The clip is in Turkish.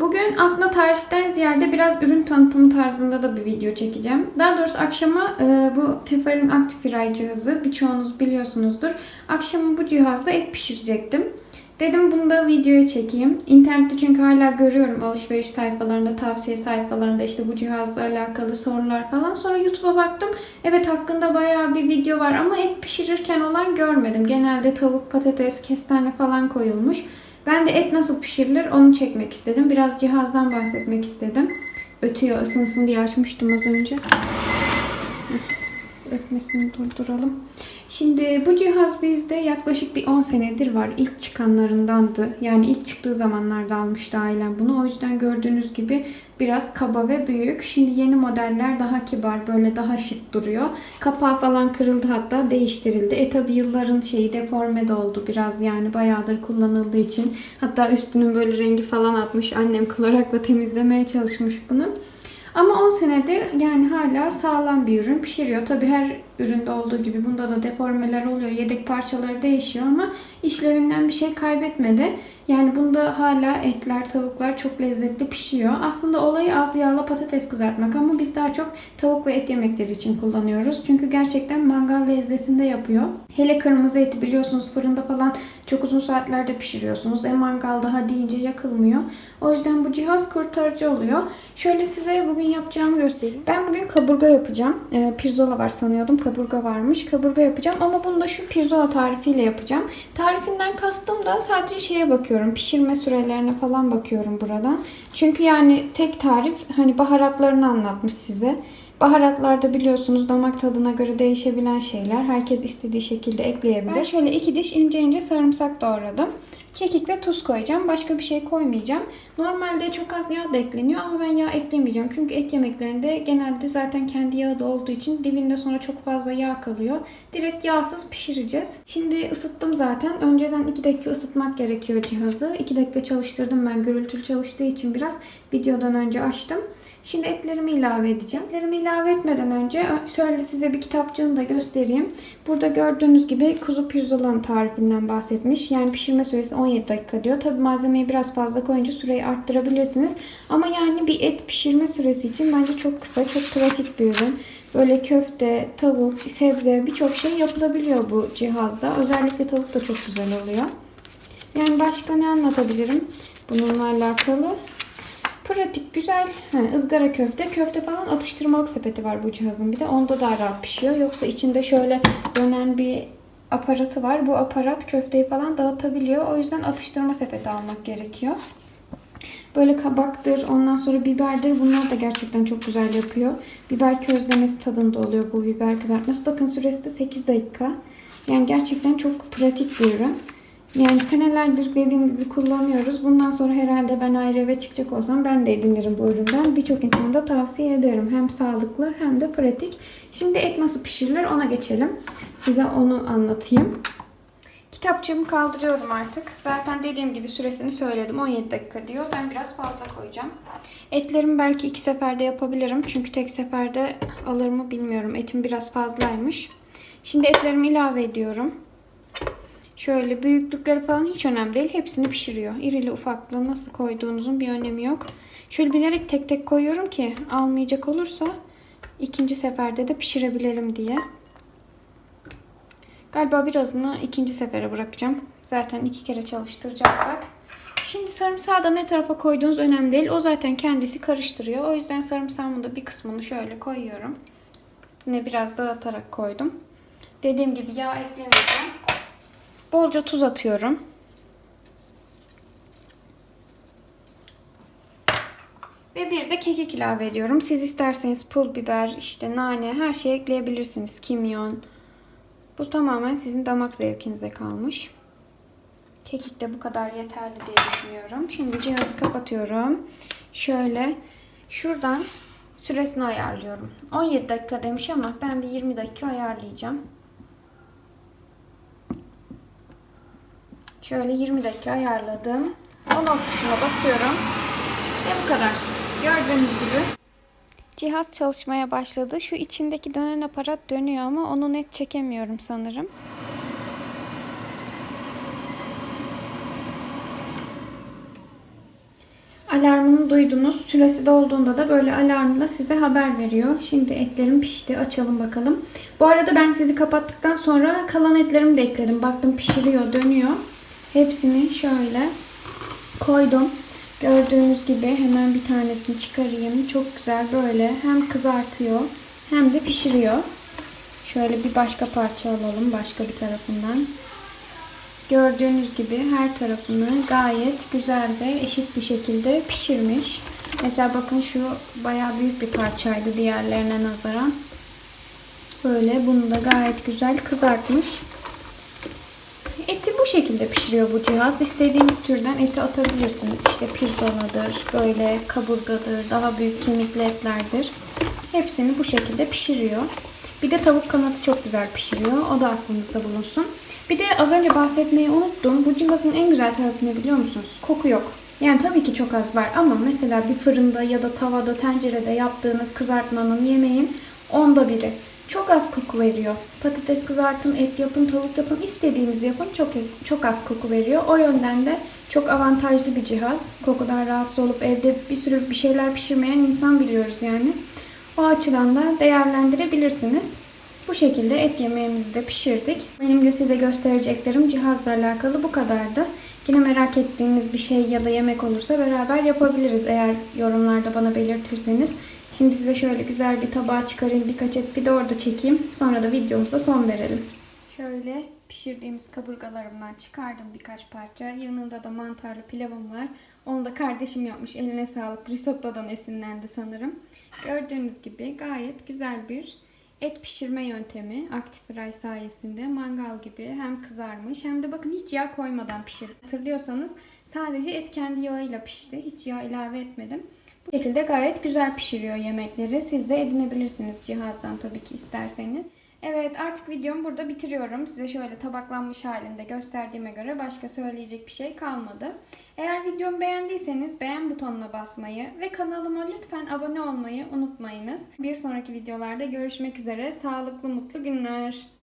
Bugün aslında tariften ziyade biraz ürün tanıtımı tarzında da bir video çekeceğim. Daha doğrusu akşama e, bu Tefal'in Actifry cihazı birçoğunuz biliyorsunuzdur. Akşama bu cihazla et pişirecektim. Dedim bunu da videoya çekeyim. İnternette çünkü hala görüyorum alışveriş sayfalarında, tavsiye sayfalarında işte bu cihazla alakalı sorular falan. Sonra YouTube'a baktım. Evet hakkında bayağı bir video var ama et pişirirken olan görmedim. Genelde tavuk, patates, kestane falan koyulmuş. Ben de et nasıl pişirilir onu çekmek istedim. Biraz cihazdan bahsetmek istedim. Ötüyor ısınsın diye açmıştım az önce. Ötmesini durduralım. Şimdi bu cihaz bizde yaklaşık bir 10 senedir var. İlk çıkanlarındandı. Yani ilk çıktığı zamanlarda almıştı ailem bunu. O yüzden gördüğünüz gibi biraz kaba ve büyük. Şimdi yeni modeller daha kibar, böyle daha şık duruyor. Kapağı falan kırıldı hatta değiştirildi. E tabi yılların şeyi deforme de oldu biraz yani bayağıdır kullanıldığı için. Hatta üstünün böyle rengi falan atmış. Annem klorakla temizlemeye çalışmış bunu. Ama 10 senedir yani hala sağlam bir ürün pişiriyor. Tabi her üründe olduğu gibi bunda da deformeler oluyor. Yedek parçaları değişiyor ama işlevinden bir şey kaybetmedi. Yani bunda hala etler, tavuklar çok lezzetli pişiyor. Aslında olayı az yağla patates kızartmak ama biz daha çok tavuk ve et yemekleri için kullanıyoruz. Çünkü gerçekten mangal lezzetinde yapıyor. Hele kırmızı eti biliyorsunuz fırında falan çok uzun saatlerde pişiriyorsunuz. E mangal daha deyince yakılmıyor. O yüzden bu cihaz kurtarıcı oluyor. Şöyle size bugün yapacağımı göstereyim. Ben bugün kaburga yapacağım. E, pirzola var sanıyordum. Kaburga varmış. Kaburga yapacağım ama bunu da şu pirzola tarifiyle yapacağım. Tarifinden kastım da sadece şeye bakıyorum. Pişirme sürelerine falan bakıyorum buradan. Çünkü yani tek tarif hani baharatlarını anlatmış size. Baharatlar da biliyorsunuz damak tadına göre değişebilen şeyler. Herkes istediği şekilde ekleyebilir. Ben şöyle iki diş ince ince sarımsak doğradım. Kekik ve tuz koyacağım. Başka bir şey koymayacağım. Normalde çok az yağ da ekleniyor ama ben yağ eklemeyeceğim. Çünkü et yemeklerinde genelde zaten kendi yağı da olduğu için dibinde sonra çok fazla yağ kalıyor. Direkt yağsız pişireceğiz. Şimdi ısıttım zaten. Önceden 2 dakika ısıtmak gerekiyor cihazı. 2 dakika çalıştırdım ben gürültülü çalıştığı için biraz videodan önce açtım. Şimdi etlerimi ilave edeceğim. Etlerimi ilave etmeden önce şöyle size bir kitapçığını da göstereyim. Burada gördüğünüz gibi kuzu pirzolanın tarifinden bahsetmiş. Yani pişirme süresi 17 dakika diyor. Tabi malzemeyi biraz fazla koyunca süreyi arttırabilirsiniz. Ama yani bir et pişirme süresi için bence çok kısa, çok pratik bir ürün. Böyle köfte, tavuk, sebze birçok şey yapılabiliyor bu cihazda. Özellikle tavuk da çok güzel oluyor. Yani başka ne anlatabilirim bununla alakalı? Pratik, güzel. Ha, ızgara köfte. Köfte falan atıştırmalık sepeti var bu cihazın bir de. Onda daha rahat pişiyor. Yoksa içinde şöyle dönen bir aparatı var. Bu aparat köfteyi falan dağıtabiliyor. O yüzden atıştırma sepeti almak gerekiyor. Böyle kabaktır, ondan sonra biberdir. Bunlar da gerçekten çok güzel yapıyor. Biber közlemesi tadında oluyor bu biber kızartması. Bakın süresi de 8 dakika. Yani gerçekten çok pratik bir ürün. Yani senelerdir dediğim gibi kullanıyoruz. Bundan sonra herhalde ben ayrı eve çıkacak olsam ben de edinirim bu üründen. Birçok insana da tavsiye ederim. Hem sağlıklı hem de pratik. Şimdi et nasıl pişirilir ona geçelim. Size onu anlatayım. Kitapçığımı kaldırıyorum artık. Zaten dediğim gibi süresini söyledim. 17 dakika diyor. Ben biraz fazla koyacağım. Etlerimi belki iki seferde yapabilirim. Çünkü tek seferde alır mı bilmiyorum. Etim biraz fazlaymış. Şimdi etlerimi ilave ediyorum. Şöyle büyüklükleri falan hiç önemli değil. Hepsini pişiriyor. İrili ufaklı nasıl koyduğunuzun bir önemi yok. Şöyle bilerek tek tek koyuyorum ki almayacak olursa ikinci seferde de pişirebilelim diye. Galiba birazını ikinci sefere bırakacağım. Zaten iki kere çalıştıracaksak. Şimdi sarımsağı da ne tarafa koyduğunuz önemli değil. O zaten kendisi karıştırıyor. O yüzden sarımsağımın da bir kısmını şöyle koyuyorum. Yine biraz dağıtarak koydum. Dediğim gibi yağ eklemeyeceğim. Bolca tuz atıyorum. Ve bir de kekik ilave ediyorum. Siz isterseniz pul biber, işte nane her şey ekleyebilirsiniz. Kimyon. Bu tamamen sizin damak zevkinize kalmış. Kekik de bu kadar yeterli diye düşünüyorum. Şimdi cihazı kapatıyorum. Şöyle şuradan süresini ayarlıyorum. 17 dakika demiş ama ben bir 20 dakika ayarlayacağım. Şöyle 20 dakika ayarladım. On off tuşuna basıyorum. Ve bu kadar. Gördüğünüz gibi. Cihaz çalışmaya başladı. Şu içindeki dönen aparat dönüyor ama onu net çekemiyorum sanırım. alarmını duydunuz. Süresi dolduğunda da böyle alarmla size haber veriyor. Şimdi etlerim pişti. Açalım bakalım. Bu arada ben sizi kapattıktan sonra kalan etlerimi de ekledim. Baktım pişiriyor, dönüyor. Hepsini şöyle koydum. Gördüğünüz gibi hemen bir tanesini çıkarayım. Çok güzel böyle hem kızartıyor hem de pişiriyor. Şöyle bir başka parça alalım başka bir tarafından. Gördüğünüz gibi her tarafını gayet güzel ve eşit bir şekilde pişirmiş. Mesela bakın şu bayağı büyük bir parçaydı diğerlerine nazaran. Böyle bunu da gayet güzel kızartmış. Bu şekilde pişiriyor bu cihaz. İstediğiniz türden eti atabilirsiniz. İşte pirzoladır, böyle kaburgadır, daha büyük kemikli etlerdir. Hepsini bu şekilde pişiriyor. Bir de tavuk kanatı çok güzel pişiriyor. O da aklınızda bulunsun. Bir de az önce bahsetmeyi unuttum. Bu cihazın en güzel tarafı ne biliyor musunuz? Koku yok. Yani tabii ki çok az var ama mesela bir fırında ya da tavada, tencerede yaptığınız kızartmanın, yemeğin onda biri. Çok az koku veriyor. Patates kızartın, et yapın, tavuk yapın, istediğinizi yapın. Çok az, çok az koku veriyor. O yönden de çok avantajlı bir cihaz. Kokudan rahatsız olup evde bir sürü bir şeyler pişirmeyen insan biliyoruz yani. O açıdan da değerlendirebilirsiniz. Bu şekilde et yemeğimizi de pişirdik. Benim size göstereceklerim cihazla alakalı bu kadardı. Yine merak ettiğiniz bir şey ya da yemek olursa beraber yapabiliriz eğer yorumlarda bana belirtirseniz. Şimdi size şöyle güzel bir tabağa çıkarayım birkaç et bir de orada çekeyim. Sonra da videomuza son verelim. Şöyle pişirdiğimiz kaburgalarımdan çıkardım birkaç parça. Yanında da mantarlı pilavım var. Onu da kardeşim yapmış. Eline sağlık. Risotto'dan esinlendi sanırım. Gördüğünüz gibi gayet güzel bir et pişirme yöntemi. Active Fry sayesinde mangal gibi hem kızarmış hem de bakın hiç yağ koymadan pişirdim. Hatırlıyorsanız sadece et kendi yağıyla pişti. Hiç yağ ilave etmedim. Bu şekilde gayet güzel pişiriyor yemekleri. Siz de edinebilirsiniz cihazdan tabii ki isterseniz. Evet artık videomu burada bitiriyorum. Size şöyle tabaklanmış halinde gösterdiğime göre başka söyleyecek bir şey kalmadı. Eğer videomu beğendiyseniz beğen butonuna basmayı ve kanalıma lütfen abone olmayı unutmayınız. Bir sonraki videolarda görüşmek üzere. Sağlıklı mutlu günler.